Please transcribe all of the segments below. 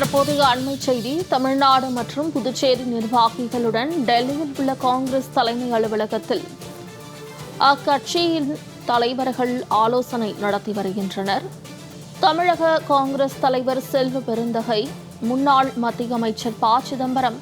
தற்போதைய அண்மை செய்தி தமிழ்நாடு மற்றும் புதுச்சேரி நிர்வாகிகளுடன் டெல்லியில் உள்ள காங்கிரஸ் தலைமை அலுவலகத்தில். அக்கட்சியின் தலைவர்கள் ஆலோசனை நடத்தி வருகின்றனர். தமிழக காங்கிரஸ் தலைவர் செல்வ பெருந்தகை முன்னாள் மத்திய அமைச்சர் ப. சிதம்பரம்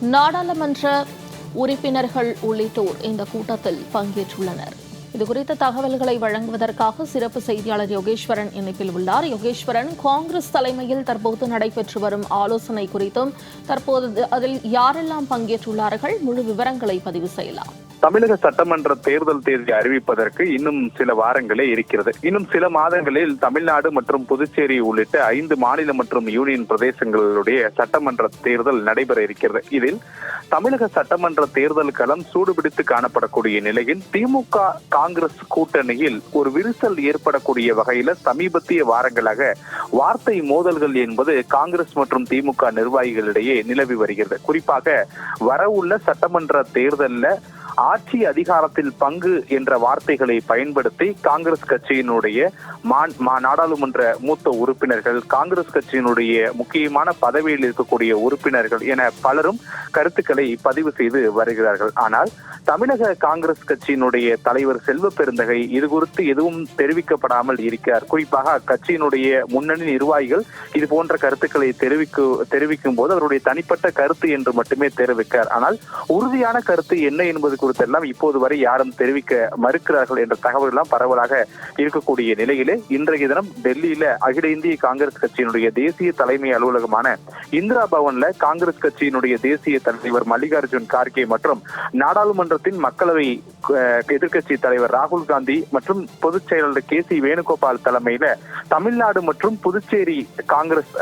நாடாளுமன்ற உறுப்பினர்கள் உள்ளிட்டோர் இந்த கூட்டத்தில் பங்கேற்றுள்ளனர். இது குறித்த தகவல்களை வழங்குவதற்காக சிறப்பு செய்தியாளர் யோகேஸ்வரன் இணைப்பில் உள்ளார். யோகேஸ்வரன் காங்கிரஸ் தலைமையில் தற்போது நடைபெற்று வரும் ஆலோசனை குறித்தும் தற்போது அதில் யாரெல்லாம் பங்கேற்றுள்ளார்கள் முழு விவரங்களை பதிவு செய்யலாம். தமிழக சட்டமன்ற தேர்தல் தேதி அறிவிப்பதற்கு இன்னும் சில வாரங்களே இருக்கிறது. இன்னும் சில மாதங்களில் தமிழ்நாடு மற்றும் புதுச்சேரி உள்ளிட்ட ஐந்து மாநில மற்றும் யூனியன் பிரதேசங்களுடைய சட்டமன்ற தேர்தல் நடைபெற இருக்கிறது. இதில் தமிழக சட்டமன்ற தேர்தல் களம் சூடுபிடித்து காணப்படக்கூடிய நிலையில் திமுக காங்கிரஸ் கூட்டணியில் ஒரு விரிசல் ஏற்படக்கூடிய வகையில சமீபத்திய வாரங்களாக வார்த்தை மோதல்கள் என்பது காங்கிரஸ் மற்றும் திமுக நிர்வாகிகளிடையே நிலவி வருகிறது. குறிப்பாக வரவுள்ள சட்டமன்ற தேர்தலில் ஆட்சி அதிகாரத்தில் பங்கு என்ற வார்த்தைகளை பயன்படுத்தி காங்கிரஸ் கட்சியினுடைய மா- மா- நாடாளுமன்ற மூத்த உறுப்பினர்கள் காங்கிரஸ் கட்சியினுடைய முக்கியமான பதவியில் இருக்கக்கூடிய உறுப்பினர்கள் என பலரும் கருத்துக்களை பதிவு செய்து வருகிறார்கள். ஆனால் தமிழக காங்கிரஸ் கட்சியினுடைய தலைவர் செல்வ பெருந்தகை இது குறித்து எதுவும் தெரிவிக்கப்படாமல் இருக்கிறார். குறிப்பாக அக்கட்சியினுடைய முன்னணி நிர்வாகிகள் இது போன்ற கருத்துக்களை தெரிவிக்கு தெரிவிக்கும் போது அவருடைய தனிப்பட்ட கருத்து என்று மட்டுமே தெரிவிக்கார் ஆனால் உறுதியான கருத்து என்ன என்பது குறித்தெல்லாம் இப்போது வரை யாரும் தெரிவிக்க மறுக்கிறார்கள் என்ற தகவல் எல்லாம் பரவலாக இருக்கக்கூடிய நிலையிலே இன்றைய தினம் டெல்லியில அகில இந்திய காங்கிரஸ் கட்சியினுடைய தேசிய தலைமை அலுவலகமான இந்திரா பவன்ல காங்கிரஸ் கட்சியினுடைய தேசிய தலைவர் மல்லிகார்ஜுன் கார்கே மற்றும் நாடாளுமன்றத்தின் மக்களவை எதிர்க்கட்சி தலைவர் ராகுல் காந்தி மற்றும் பொதுச் செயலாளர் கே சி வேணுகோபால் தலைமையில தமிழ்நாடு மற்றும் புதுச்சேரி காங்கிரஸ்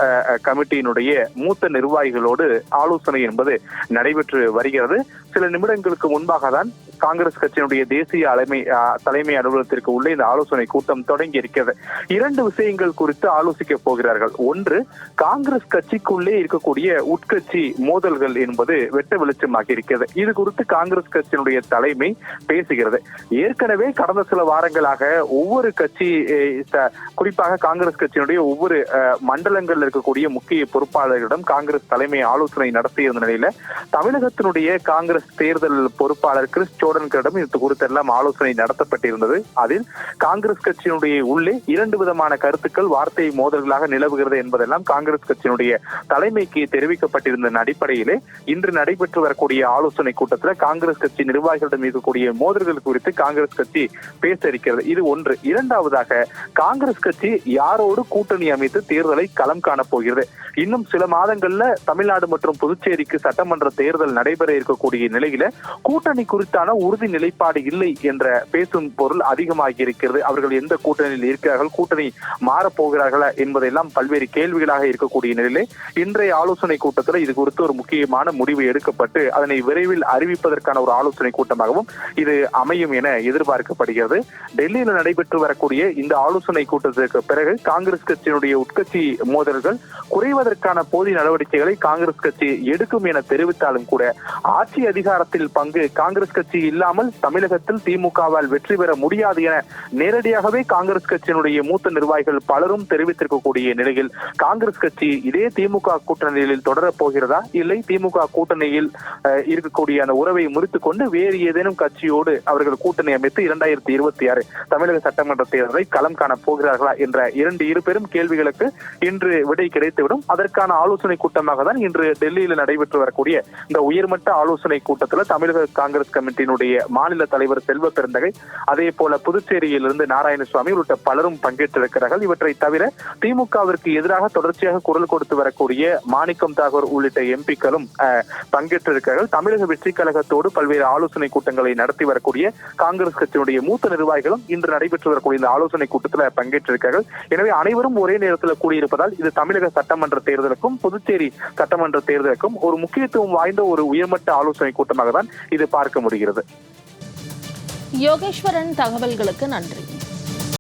கமிட்டியினுடைய மூத்த நிர்வாகிகளோடு ஆலோசனை என்பது நடைபெற்று வருகிறது. சில நிமிடங்களுக்கு முன்பாக தான் காங்கிரஸ் கட்சியினுடைய தேசிய தலைமை தலைமை அலுவலகத்திற்கு உள்ளே இந்த ஆலோசனை கூட்டம் தொடங்கி இருக்கிறது. இரண்டு விஷயங்கள் குறித்து ஆலோசிக்க போகிறார்கள். ஒன்று காங்கிரஸ் கட்சிக்குள்ளே இருக்கக்கூடிய உட்கட்சி மோதல்கள் என்பது வெட்ட வெளிச்சமாக இருக்கிறது. இது குறித்து காங்கிரஸ் கட்சியினுடைய தலைமை பேசுகிறது. ஏற்கனவே கடந்த சில வாரங்களாக ஒவ்வொரு கட்சி குறிப்பாக காங்கிரஸ் கட்சியினுடைய ஒவ்வொரு அஹ், மண்டலங்கள்ல இருக்கக்கூடிய முக்கிய பொறுப்பாளர்களிடம் காங்கிரஸ் தலைமை ஆலோசனை நடத்தியிருந்த நிலையில தமிழகத்தினுடைய காங்கிரஸ் தேர்தல் பொறுப்பாளர் கிறிஸ் ஜோர்டன்களிடம் இது குறித்தெல்லாம் ஆலோசனை நடத்தப்பட்டிருந்தது. அதில் காங்கிரஸ் கட்சியினுடைய உள்ளே இரண்டு விதமான கருத்துக்கள் வார்த்தை மோதல்களாக நிலவுகிறது என்பதெல்லாம் காங்கிரஸ் கட்சியினுடைய தலைமைக்கு தெரிவிக்கப்பட்டிருந்த அடிப்படையிலே இன்று நடைபெற்று வரக்கூடிய ஆலோசனை கூட்டத்தில் காங்கிரஸ் கட்சி நிர்வாகிகளிடம் இருக்கக்கூடிய மோதல்கள் குறித்து காங்கிரஸ் கட்சி பேச இருக்கிறது இது ஒன்று. இரண்டாவதாக காங்கிரஸ் கட்சி யாரோடு கூட்டணி அமைத்து தேர்தலை களம் காணப் போகிறது? இன்னும் சில மாதங்கள்ல தமிழ்நாடு மற்றும் புதுச்சேரிக்கு சட்டமன்ற தேர்தல் நடைபெற இருக்கக்கூடிய நிலையில கூட்டணி குறித்தான உறுதி நிலைப்பாடு இல்லை என்ற பேசும் பொருள் அதிகமாகி இருக்கிறது. அவர்கள் எந்த கூட்டணியில் இருக்கிறார்கள் கூட்டணி மாறப் போகிறார்களா என்பதெல்லாம் பல்வேறு கேள்விகளாக இருக்கக்கூடிய நிலையிலே இன்றைய ஆலோசனை கூட்டத்தில் இது குறித்து ஒரு முக்கியமான முடிவு எடுக்கப்பட்டு அதனை விரைவில் அறிவிப்பதற்கான ஒரு ஆலோசனை கூட்டமாகவும் இது அமையும் என எதிர்பார்க்கப்படுகிறது. டெல்லியில் நடைபெற்று வரக்கூடிய இந்த ஆலோசனை கூட்டத்திற்கு பிறகு காங்கிரஸ் கட்சியினுடைய உட்கட்சி மோதல்கள் குறைவதற்கான போதிய நடவடிக்கைகளை காங்கிரஸ் கட்சி எடுக்கும் என தெரிவித்தாலும் கூட ஆட்சி அதிகாரத்தில் பங்கு காங்கிரஸ் கட்சி இல்லாமல் தமிழகத்தில் திமுகவால் வெற்றி பெற முடியாது என நேரடியாகவே காங்கிரஸ் கட்சியினுடைய மூத்த நிர்வாகிகள் பலரும் தெரிவித்திருக்கக்கூடிய நிலையில் காங்கிரஸ் கட்சி இதே திமுக கூட்டணியில் தொடரப் போகிறதா? இல்லை திமுக கூட்டணியில் இருக்கக்கூடிய அந்த உறவை முறித்துக் கொண்டு வேறு ஏதேனும் கட்சியோடு அவர்கள் கூட்டணி அமைத்து இரண்டாயிரத்தி இருபத்தி ஆறு தமிழக சட்டமன்ற தேர்தலை களம் காணப் போகிறார்களா என்ற இரண்டு இரு பெரும் கேள்விகளுக்கு இன்று விடை கிடைத்துவிடும். அதற்கான ஆலோசனை கூட்டமாக தான் இன்று டெல்லியில் நடைபெற்று வரக்கூடிய இந்த உயர்மட்ட ஆலோசனை கூட்டத்தில் தமிழக காங்கிரஸ் கமிட்டியினுடைய மாநில தலைவர் செல்வ பெருந்தகை அதே போல புதுச்சேரியிலிருந்து நாராயணசுவாமி உள்ளிட்ட பலரும் பங்கேற்றிருக்கிறார்கள். இவற்றை தவிர திமுகவிற்கு எதிராக தொடர்ச்சியாக குரல் கொடுத்து வரக்கூடிய மாணிக்கம் தாகூர் உள்ளிட்ட எம்பிக்களும் பங்கேற்றிருக்கிறார்கள். தமிழக வெற்றி கழகத்தோடு பல்வேறு ஆலோசனை கூட்டங்களை நடத்தி வரக்கூடிய காங்கிரஸ் கட்சியினுடைய மூத்த நிர்வாகிகளும் இன்று நடைபெற்று வரக்கூடிய இந்த ஆலோசனை கூட்டத்தில் பங்கேற்றிருக்கிறார்கள். எனவே அனைவரும் ஒரே நேரத்தில் கூடியிருப்பதால் இது தமிழக சட்டமன்ற தேர்தலுக்கும் புதுச்சேரி சட்டமன்ற தேர்தலுக்கும் ஒரு முக்கியத்துவம் வாய்ந்த ஒரு உயர்மட்ட ஆலோசனை கூட்டமாக தான் இது பார்க்க முடிகிறது. யோகேஸ்வரன் தகவல்களுக்கு நன்றி.